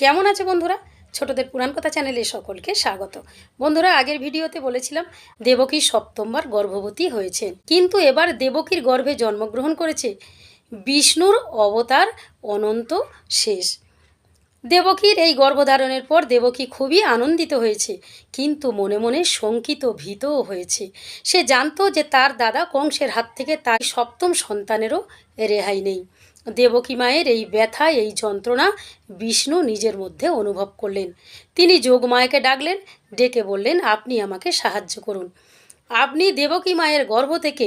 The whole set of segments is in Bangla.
কেমন আছে বন্ধুরা? ছোটদের পুরাণ কথা চ্যানেলে সকলকে স্বাগত। বন্ধুরা, আগের ভিডিওতে বলেছিলাম দেবকী সপ্তমবার গর্ভবতী হয়েছেন। কিন্তু এবার দেবকীর গর্ভে জন্মগ্রহণ করেছে বিষ্ণুর অবতার অনন্ত শেষ। দেবকীর এই গর্ভধারণের পর দেবকী খুবই আনন্দিত হয়েছে, কিন্তু মনে মনে শঙ্কিত, ভীতও হয়েছে। সে জানতো যে তার দাদা কংসের হাত থেকে তার সপ্তম সন্তানেরও রেহাই নেই। দেবকী মায়ের এই ব্যথা, এই যন্ত্রণা বিষ্ণু নিজের মধ্যে অনুভব করলেন। তিনি যোগমায়াকে ডাকলেন, ডেকে বললেন, আপনি আমাকে সাহায্য করুন। আপনি দেবকী মায়ের গর্ভ থেকে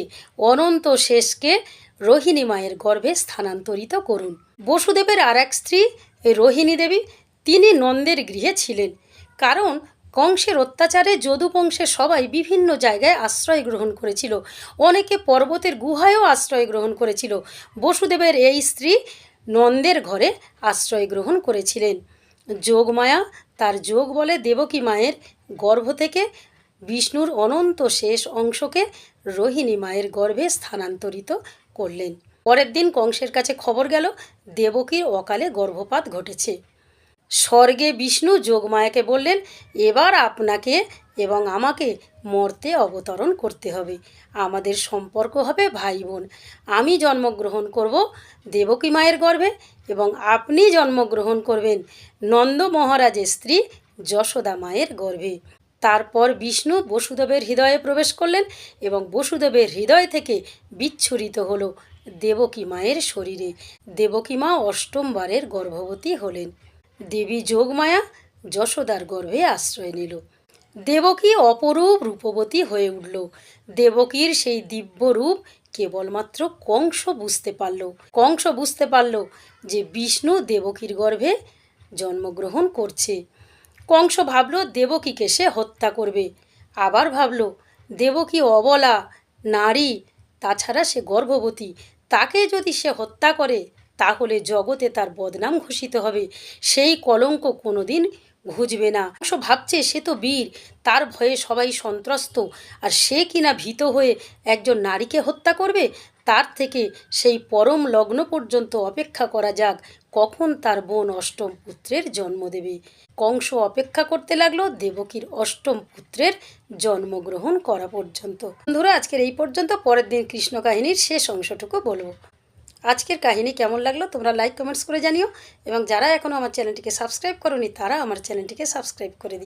অনন্ত শেষকে রোহিণী মায়ের গর্ভে স্থানান্তরিত করুন। বসুদেবের আর এক স্ত্রী, রোহিণী দেবী, তিনি নন্দের গৃহে ছিলেন। কারণ কংসের অত্যাচারে যদু বংশের সবাই বিভিন্ন জায়গায় আশ্রয় গ্রহণ করেছিল। অনেকে পর্বতের গুহায়ও আশ্রয় গ্রহণ করেছিল। বসুদেবের এই স্ত্রী নন্দের ঘরে আশ্রয় গ্রহণ করেছিলেন। যোগমায়া, তার যোগ বলে দেবকী মায়ের গর্ভ থেকে বিষ্ণুর অনন্ত শেষ অংশকে রোহিণী মায়ের গর্ভে স্থানান্তরিত করলেন। পরের দিন কংসের কাছে খবর গেল, দেবকীর অকালে গর্ভপাত ঘটেছে। স্বর্গে বিষ্ণু যোগমায়াকে বললেন, এবার আপনাকে এবং আমাকে মর্তে অবতরণ করতে হবে। আমাদের সম্পর্ক হবে ভাই বোন আমি জন্মগ্রহণ করব দেবকী মায়ের গর্ভে এবং আপনি জন্মগ্রহণ করবেন নন্দ মহারাজের স্ত্রী যশোদা মায়ের গর্ভে। তারপর বিষ্ণু বসুদেবের হৃদয়ে প্রবেশ করলেন এবং বসুদেবের হৃদয় থেকে বিচ্ছুরিত হলো দেবকী মায়ের শরীরে। দেবকী মা অষ্টমবারের গর্ভবতী হলেন। দেবী যোগমায়া যশোদার গর্ভে আশ্রয় নিল। দেবকী অপরূপ রূপবতী হয়ে উঠল। দেবকীর সেই দিব্য রূপ কেবলমাত্র কংস বুঝতে পারল। কংস বুঝতে পারল যে বিষ্ণু দেবকীর গর্ভে জন্মগ্রহণ করছে। কংস ভাবল, দেবকীকে সে হত্যা করবে। আবার ভাবল দেবকী অবলা, নারী? তাছাড়া সে গর্ভবতী। তাকে যদি সে হত্যা করে, তাহলে জগতে তার বদনাম ঘোষিত হবে। সেই কলঙ্ক কোনোদিন ঘুজবে না। অবশ্য ভাবছে, সে তো বীর। তার ভয়ে সবাই সন্ত্রস্ত। আর সে কিনা ভীত হয়ে একজন নারীকে হত্যা করবে? তার থেকে সেই পরম লগ্ন পর্যন্ত অপেক্ষা করা যাক, কখন তার বোন অষ্টম পুত্রের জন্ম দেবে। কংস অপেক্ষা করতে লাগল, দেবকীর অষ্টম পুত্রের জন্মগ্রহণ করা পর্যন্ত। বন্ধুরা, আজকের এই পর্যন্ত, পরের দিন কৃষ্ণ কাহিনীর শেষ অংশটুকু বলব। আজকের কাহিনী কেমন লাগল তোমরা লাইক কমেন্টস করে জানিও, এবং যারা এখনও আমার চ্যানেলটিকে সাবস্ক্রাইব করনি, তারা আমার চ্যানেলটিকে সাবস্ক্রাইব করে